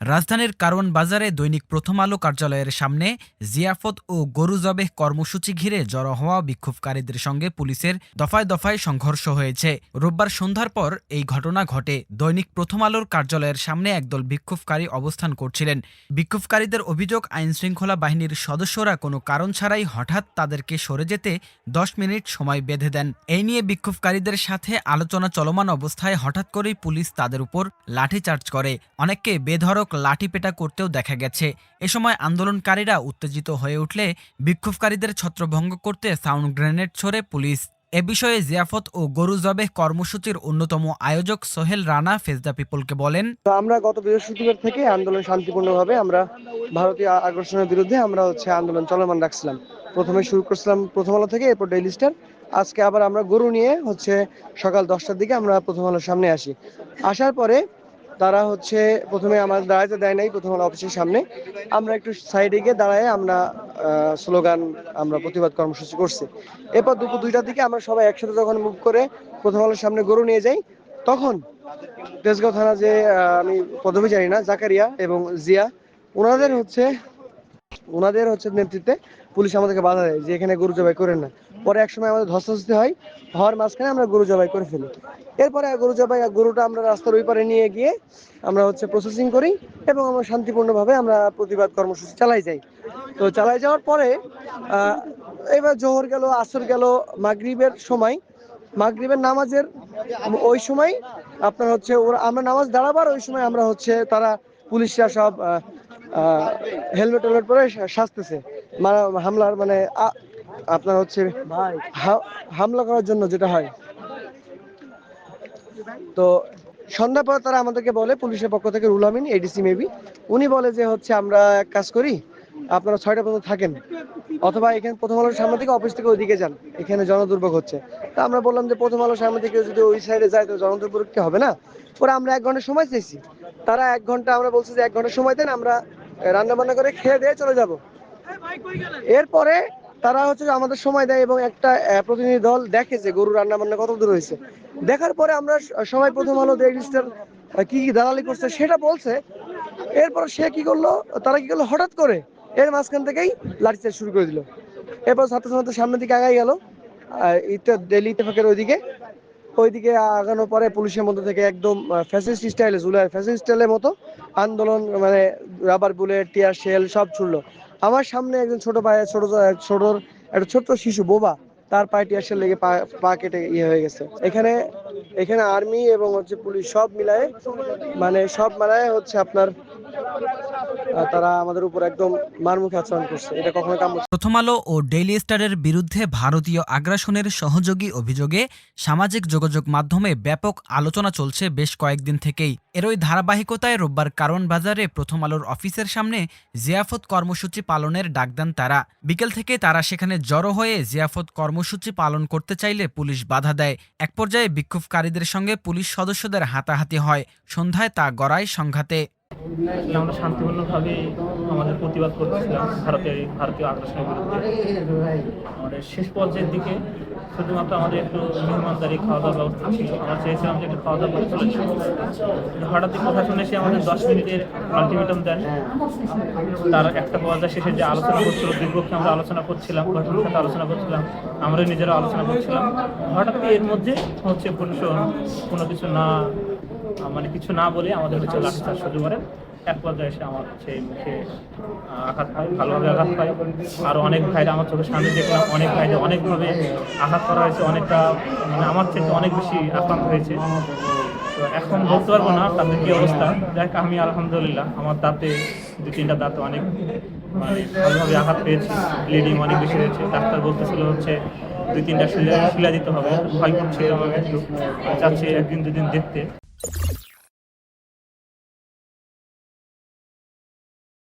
রাজধানীর কারওয়ান বাজারে দৈনিক প্রথম আলো কার্যালয়ের সামনে জিয়াফত ও গরু জবেহ কর্মসূচি ঘিরে জড়ো হওয়া বিক্ষোভকারীদের সঙ্গে পুলিশের দফায় দফায় সংঘর্ষ হয়েছে। রোববার সন্ধ্যার পর এই ঘটনা ঘটে। দৈনিক প্রথম আলোর কার্যালয়ের সামনে একদল বিক্ষোভকারী অবস্থান করছিলেন। বিক্ষোভকারীদের অভিযোগ, আইনশৃঙ্খলা বাহিনীর সদস্যরা কোনো কারণ ছাড়াই হঠাৎ তাদেরকে সরে যেতে দশ মিনিট সময় বেঁধে দেন। এই নিয়ে বিক্ষোভকারীদের সাথে আলোচনা চলমান অবস্থায় হঠাৎ করেই পুলিশ তাদের উপর লাঠিচার্জ করে। অনেককে বেধড়ক লাঠিপেটা করতেও দেখা গেছে। এ সময় আন্দোলনকারীরা উত্তেজিত হয়ে উঠলে বিক্ষোভকারীদের ছত্রভঙ্গ করতে সাউন্ড গ্রেনেড ছড়ে পুলিশ। এ বিষয়ে জিয়াফত ও গরু জবেহ কর্মসূচির অন্যতম আয়োজক সোহেল রানা ফেজদা পিপলকে বলেন আমরা গত বৃহস্পতিবার থেকে আন্দোলন শান্তিপূর্ণভাবে আমরা ভারতীয় আগ্রাসনের বিরুদ্ধে আমরা হচ্ছে আন্দোলন চলমান রাখছিলাম। প্রথমে শুরু করছিলাম প্রথম আলো থেকে, এরপর ডেইলি স্টার। আজকে আবার আমরা গরু নিয়ে হচ্ছে সকাল দশটার দিকে আমরা প্রথম আলোর সামনে আসি। আসার পরে তারা হচ্ছে প্রথমে আমার দাঁড়াইতে দেয় নাই, প্রথম অফিসের সামনে। আমরা একটু সাইডে গিয়ে দাঁড়ায় আমরা স্লোগান আমরা প্রতিবাদ কর্মসূচি করছি। এরপর দুপুর দুইটার দিকে আমরা সবাই একসাথে যখন মুভ করে প্রথম আলোর সামনে গরু নিয়ে যাই, তখন তেজগাঁও থানা যে আমি পদবি জানি না, জাকারিয়া এবং জিয়া, ওনাদের হচ্ছে ওনাদের হচ্ছে নেতৃত্বে পুলিশ আমাদেরকে বাধা দেয় যে এখানে গরু জবাই করেন না। পরে এক সময় আমাদের ধস্তাধস্তি হয়, হওয়ার মাঝখানে আমরা গরু জবাই করে ফেলি। এরপরে গরু জবাই গরুটা আমরা রাস্তার ওই পারে নিয়ে গিয়ে আমরা হচ্ছে প্রসেসিং করি এবং আমরা শান্তিপূর্ণভাবে আমরা প্রতিবাদ কর্মসূচি চালাই যাই। তো চালাই যাওয়ার পরে এবার জোহর গেল, আসর গেল, মাগরিবের সময়। মাগরিবের নামাজের ওই সময় আপনার হচ্ছে ওরা, আমরা নামাজ দাঁড়াবার ওই সময় আমরা হচ্ছে তারা পুলিশরা সব হেলমেট টেলমেট পরে সাজতেছে। হামলার মানে আপনার হচ্ছে হামলা করার জন্য যেটা হয়। তো সন্ধ্যা পর তারা আমাদেরকে বলে, পুলিশের পক্ষ থেকে রুল আমিন এডিসি মেবি উনি বলে যে হচ্ছে, আমরা এক কাজ করি, আপনারা ছয়টা পর্যন্ত থাকেন। অথবা এখানে প্রথম আলোর সামনে থেকে অফিস থেকে ওইদিকে যান, এখানে জনদুর্ভোগ হচ্ছে। তা আমরা বললাম যে, প্রথম আলোর সামনে থেকে যদি ওই সাইডে যায়, তো জনদুর্ভোগ কি হবে না? পরে আমরা এক ঘণ্টা সময় চাইছি। তারা এক ঘণ্টা, আমরা বলছি যে, এক ঘণ্টা সময় দেন, আমরা রান্না বান্না করে খেয়ে দিয়ে চলে যাব। এরপরে তারা হচ্ছে যে আমাদের সময় দেয় এবং একটা প্রতিনিধি দল দেখে যে গরু রান্না বান্না কত দূর হয়েছে। দেখার পরে আমরা সবাই প্রথম আলো রেজিস্টার কি কি দালালি করছে সেটা বলছে। এরপর সে কি করল, তারা কি করল, হঠাৎ করে এর মাঝখান থেকেই লাঠিচার্জ শুরু করে দিল। এরপর ছাত্র ছাত্র সামনের দিকে আগাই গেল। ইতে দিল্লি ইত্তেফাকের ওইদিকে। ওইদিকে আগানোর পরে পুলিশের মধ্যে থেকে একদম ফ্যাসিস্ট স্টাইলে জুলাই ফ্যাসিস্ট স্টাইলের মতো আন্দোলন মানে রাবার বুলেট টিয়ার শেল সব ছুড়লো। আমার সামনে একজন ছোট ভাই, ছোট ছোট একটা ছোট্ট শিশু, বোবা, তার পায়ে আসে লেগে পা কেটে ইয়ে হয়ে গেছে। এখানে এখানে আর্মি এবং হচ্ছে পুলিশ সব মিলায়ে মানে সব মিলায়ে হচ্ছে আপনার তারা আমাদের উপর একদম মারমুখী আচরণ করছে। এটা কখনো কাম্য প্রথম আলো ও ডেইলি স্টারের বিরুদ্ধে ভারতীয় আগ্রাসনের সহযোগী অভিযোগে সামাজিক যোগাযোগ মাধ্যমে ব্যাপক আলোচনা চলছে বেশ কয়েকদিন থেকেই। এরই ধারাবাহিকতায় রোববার কারণ বাজারে প্রথম আলোর অফিসের সামনে জিয়াফত কর্মসূচি পালনের ডাক দেন তারা। বিকেল থেকে তারা সেখানে জড়ো হয়ে জিয়াফত কর্মসূচি পালন করতে চাইলে পুলিশ বাধা দেয়। এক পর্যায়ে বিক্ষোভকারীদের সঙ্গে পুলিশ সদস্যদের হাতাহাতি হয়। সন্ধ্যায় তা গড়ায় সংঘাতে। আমরা শান্তিপূর্ণভাবে আমাদের প্রতিবাদ করতেছিলাম ভারতের ভারতীয় আগ্রাসনের বিরুদ্ধে। আমাদের শেষ পর্যায়ের দিকে শুধুমাত্র আমাদের একটু মেহমানদারি খাওয়া দাওয়ার ব্যবস্থা ছিল। আমরা চেয়েছিলাম যে একটু খাওয়া দাওয়া করে চলে যাব। কিন্তু হঠাৎ প্রশাসন এসে আমাদের দশ মিনিটের আলটিমেটাম দেন। তার একটা পর্যায়ে শেষে যে আলোচনা করছিল দুর্পক্ষে আমরা আলোচনা করছিলাম প্রশাসনের সাথে আলোচনা করছিলাম আমরা নিজেরা আলোচনা করছিলাম। হঠাৎ এর মধ্যে হচ্ছে প্রশাসন কোনো কিছু না মানে কিছু না বলে আমাদের হচ্ছে লাঠিচার্জ শুরু করেন এক পর্যায়ে এসে আমার হচ্ছে মুখে আঘাত পায় ভালোভাবে আঘাত পায় আর অনেক ভাইরা আমার চোখের সামনে দেখলাম, অনেক ভাইরা অনেকভাবে আঘাত করা হয়েছে, অনেকটা মানে আমার থেকে অনেক বেশি আক্রান্ত হয়েছে। তো এখন বলতে পারব না তাদের কি অবস্থা। দেখ আমি আলহামদুলিল্লাহ, আমার দাঁতে, দু তিনটা দাঁত অনেক মানে ভালোভাবে আঘাত পেয়েছি ব্লিডিং অনেক বেশি হয়েছে। ডাক্তার বলতেছিল হচ্ছে দুই তিনটা শিলা দিতে হবে, ভয় করছিল আমাকে চাচ্ছি একদিন দুদিন দেখতে।